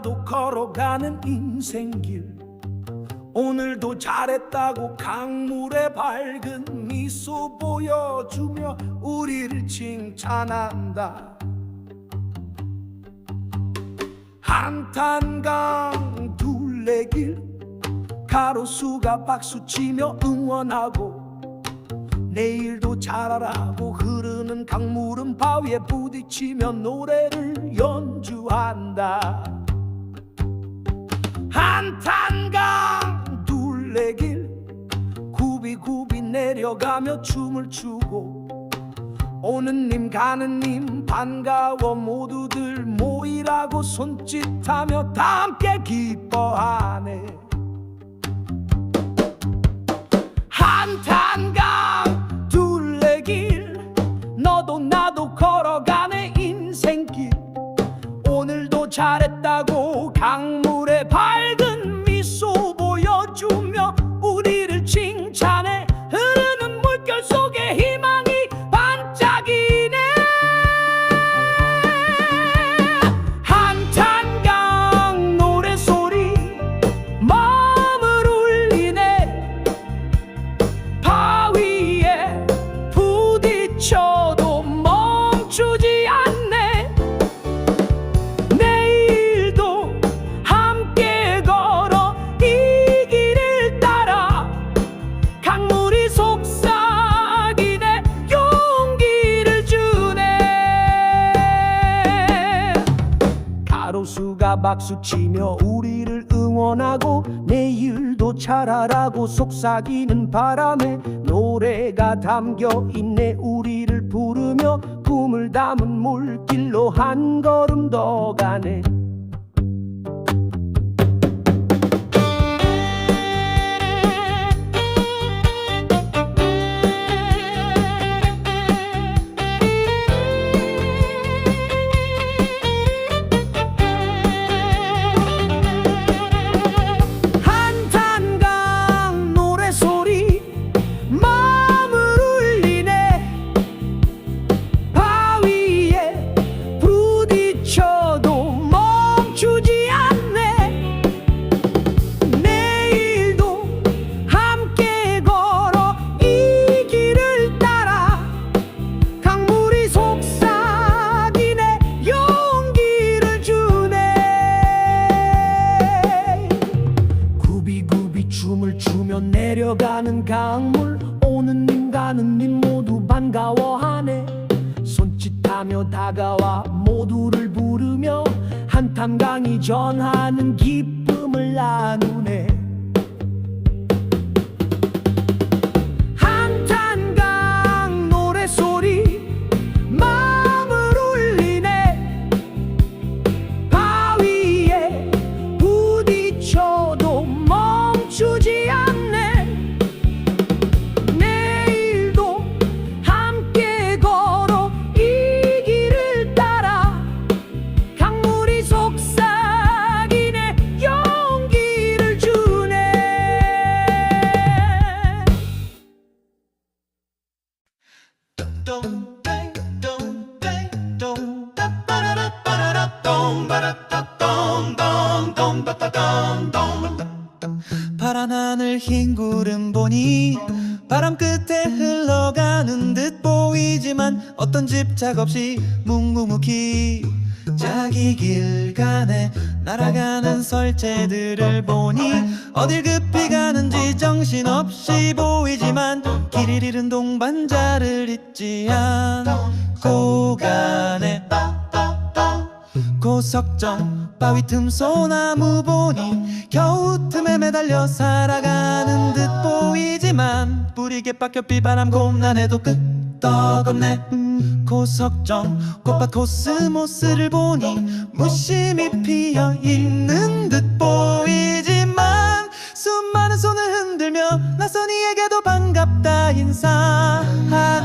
나도 걸어가는 인생길. 오늘도 잘했다고 강물에 밝은 미소 보여주며 우리를 칭찬한다. 한탄강 둘레길. 가로수가 박수치며 응원하고 내일도 잘하라고 흐르는 강물은 바위에 부딪히며 노래를 연주한다 한탄강 둘레길 굽이굽이 내려가며 춤을 추고 오는 님 가는 님 반가워 모두들 모이라고 손짓하며 다 함께 기뻐하네. 한탄강 둘레길 너도 나도 걸어가네 인생길. 오늘도 잘했다고 강 박수치며 우리를 응원하고 내일도 잘하라고 속삭이는 바람에 노래가 담겨 있네. 우리를 부르며 꿈을 담은 물길로 한 걸음 더 가네 한탄강이 전하는 기쁨을 나누네 파란 하늘 흰 구름 보니 바람 끝에 흘러가는 듯 보이지만 어떤 집착 없이 묵묵히 자기 길 가네 날아가는 설체들을 보니 어딜 급히 가는지 정신없이 보이지만 길을 잃은 동반자를 잊지 않고 가네 고석정 바위 틈 소나무 보니 겨우 틈에 매달려 살아가는 듯 보이지만 뿌리게 박혀 비바람 곰난해도 끄떡없네. 음, 고석정 꽃밭 코스모스를 보니 무심히 피어 있는 듯 보이지만 수많은 손을 흔들며 낯선 이에게도 반갑다 인사하네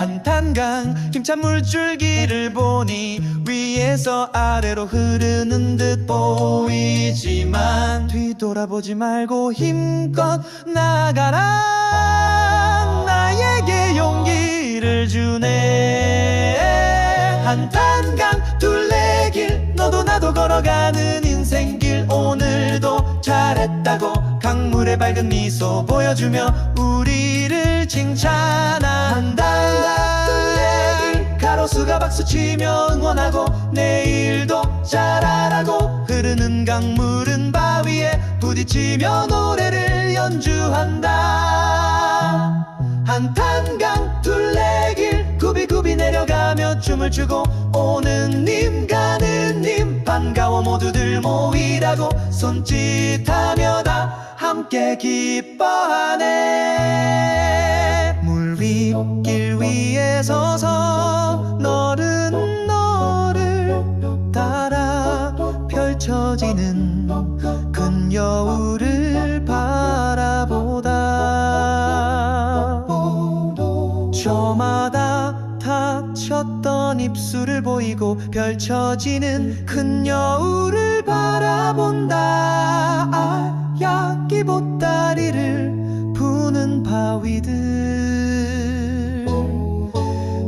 한탄강 힘찬 물줄기를 보니 위에서 아래로 흐르는 듯 보이지만 뒤돌아보지 말고 힘껏 나가라. 나에게 용기를 주네. 한탄강 둘레길 너 너도 나도 걸어가는 인생길. 오늘도 잘했다고 강물의 밝은 미소 보여주며 우리를 칭찬한다. 가로수가 박수치며 응원하고 내일도 잘하라고 흐르는 강물은 바위에 부딪히며 노래를 연주한다. 한탄강 둘레길 굽이굽이 내려가며 춤을 추고 오는 님 가는 님 반가워 모두들 모이라고 손짓하며 다 함께 기뻐하 보이고 펼쳐지는 큰 여울을 바라본다. 아 야기 보따리를 부는 바위들.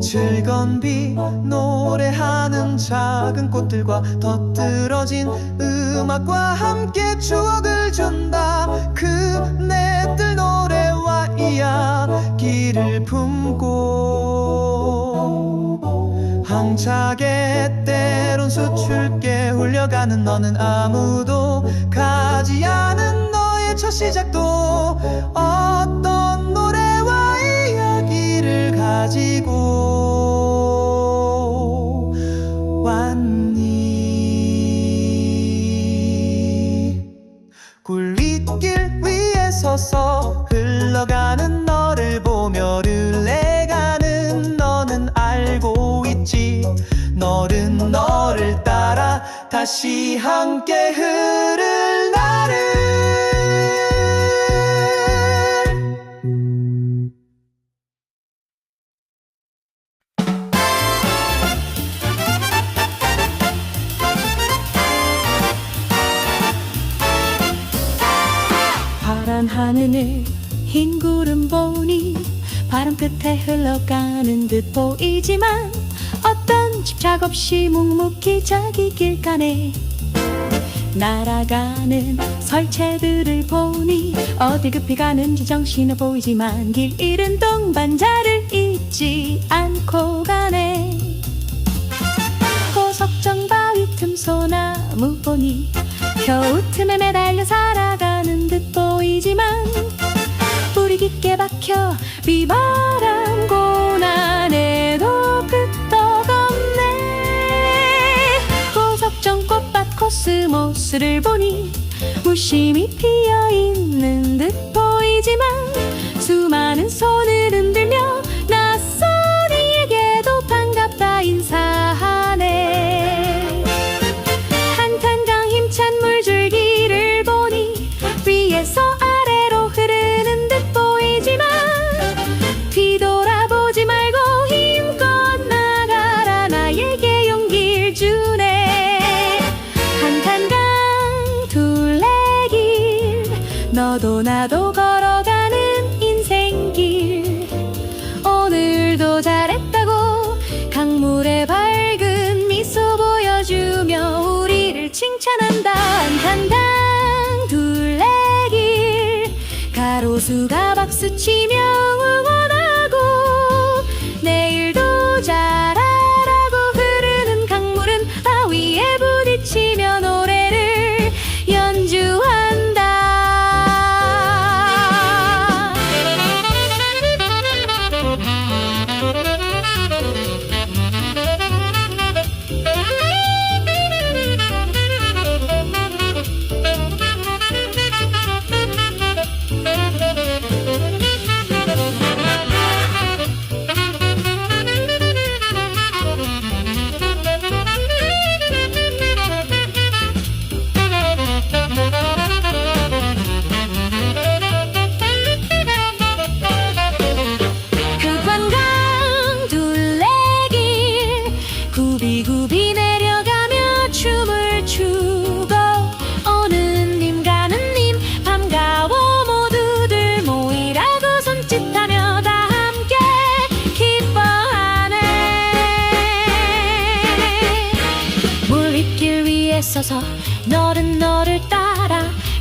즐거운 비 노래하는 작은 꽃들과 덧들어진 음악과 함께 추억을 준다. 그네들 노래와 이야기를 품고 항차게 때론 수출게 hul려가는 너는 아무도 가지 않은 너의 첫 시작도 어떤 노래와 이야기를 가지고 다시 함께 흐를 나를 파란 하늘을 흰 구름 보니 바람 끝에 흘러가는 듯 보이지만 없이 묵묵히 자기 길가네. 날아가는 설체들을 보니 어디 급히 가는지 정신을 보이지만 길 잃은 동반자를 잊지 않고 가네. 고석정 바위 틈 소나무 보니 겨우 틈에 매달려 살아가는 듯 보이지만 뿌리 깊게 박혀 비바 코스모스를 보니 무심히 피어 있는 듯 보이지만 수많은 손을 너도 나도 걸어가는 인생길. 오늘도 잘했다고 강물의 밝은 미소 보여주며 우리를 칭찬한다. 한탄당 둘레길. 가로수가 박수치며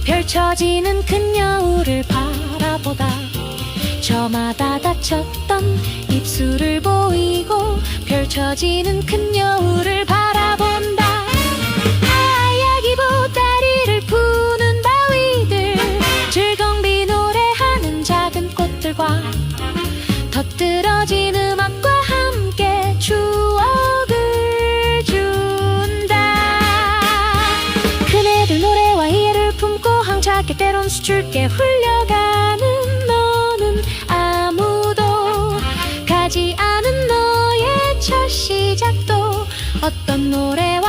펼쳐지는 그녀를 바라보다 저마다 다쳤던 입술을 보이고 펼쳐지는 그녀를 바라본다. 하얗게 보다리를 푸는 바위들 즐거비 노래하는 작은 꽃들과 터뜨러진 음 수줍게 흘려가는 너는 아무도 가지 않은 너의 첫 시작도 어떤 노래